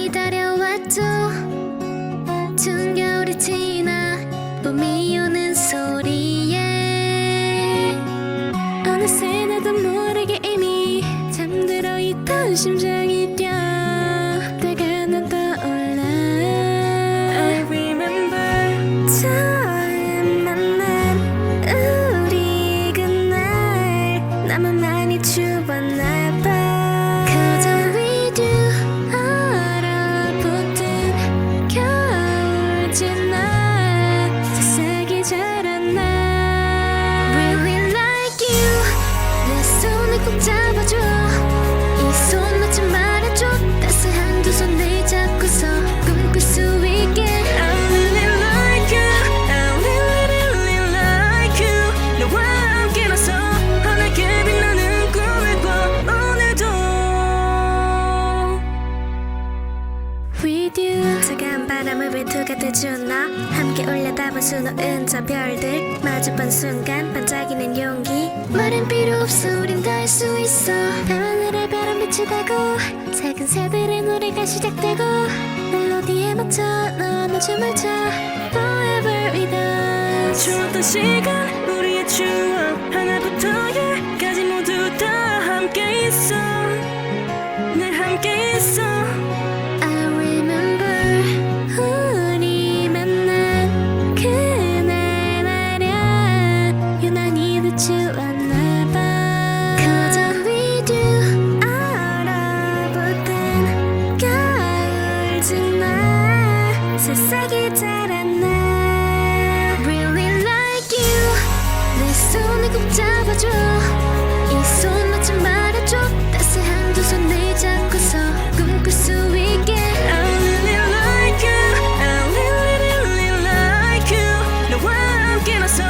기다려왔죠. 중겨울이 지나 봄이 오는 소리에. 어느새 나도 모르게 이미 잠들어 있던 심장이 뛰어 잡아줘 With you 차가운 바람을 외투가 돼준 나? 함께 올려다본 수놓은 저 별들. 마주본 순간 반짝이는 용기. 말은 필요 없어 우린 다 할 수 있어. 하늘에 별은 빛이 되고. 작은 새들의 노래가 시작되고. 멜로디에 맞춰? 너는 춤을 춰. Forever with us. 추웠던 시간 우리의 추억. 하나부터 새싹이 자랐나 Really like you 내 손을 꼭 잡아줘 이손 놓지 말아줘 따스한 두 손 내 잡고서 꿈꿀 수 있게 너와 함께라서